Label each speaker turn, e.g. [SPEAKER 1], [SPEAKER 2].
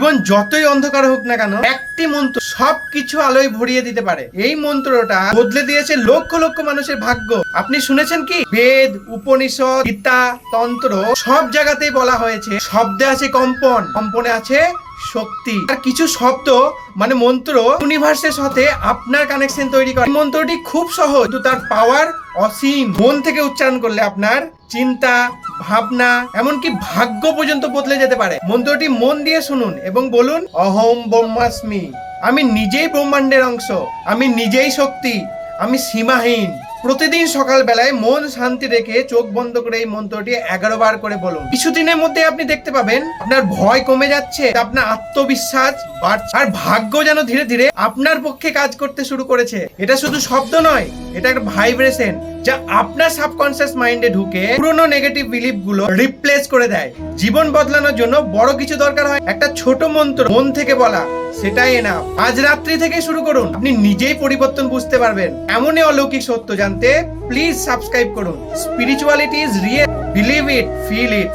[SPEAKER 1] জীবন যতই অন্ধকার হোক না কেন, একটি মন্ত্র সবকিছু আলোয় ভরিয়ে দিতে পারে। এই মন্ত্রটা বদলে দিয়েছে লক্ষ লক্ষ মানুষের ভাগ্য। আপনি শুনেছেন কি? বেদ, উপনিষদ, গীতা, তন্ত্র সব জায়গাতেই বলা হয়েছে, শব্দে আছে কম্পন, কম্পনে আছে শক্তি। আর কিছু শব্দ মানে মন্ত্র ইউনিভার্সের সাথে আপনার কানেকশন তৈরি করে। মন্ত্রটি খুব সহজ, কিন্তু তার পাওয়ার অসীম। মন থেকে উচ্চারণ করলে আপনার চিন্তা, ভাবনা, এমনকি ভাগ্য পর্যন্ত বদলে যেতে পারে। মন্ত্রটি মন দিয়ে শুনুন এবং বলুন, অহম ব্রহ্মাস্মি, আমি নিজেই ব্রহ্মাণ্ডের অংশ, আমি নিজেই শক্তি, আমি সীমাহীন। প্রতিদিন সকালবেলায় মন শান্তি রেখে চোখ বন্ধ করে এই মন্ত্রটি এগারো বার করে বলুন। কিছুদিনের মধ্যে আপনি দেখতে পাবেন, আপনার ভয় কমে যাচ্ছে, আপনার আত্মবিশ্বাস বাড়ছে, আর ভাগ্য যেন ধীরে ধীরে আপনার পক্ষে কাজ করতে শুরু করেছে। এটা শুধু শব্দ নয়, এটা একটা ভাইব্রেশন যা আপনার সাবকনসিয়াস মাইন্ডে ঢুকে পুরনো নেগেটিভ বিলিফগুলো রিপ্লেস করে দেয়। জীবন বদলানোর জন্য বড় কিছু দরকার হয়। একটা ছোট মন্ত্র মন থেকে বলা সেটাই না। আজ রাত্রি থেকে শুরু করুন। আপনি নিজেই পরিবর্তন বুঝতে পারবেন। এমনই অলৌকিক সত্য জানতে প্লিজ সাবস্ক্রাইব করুন। Spirituality is real believe it feel it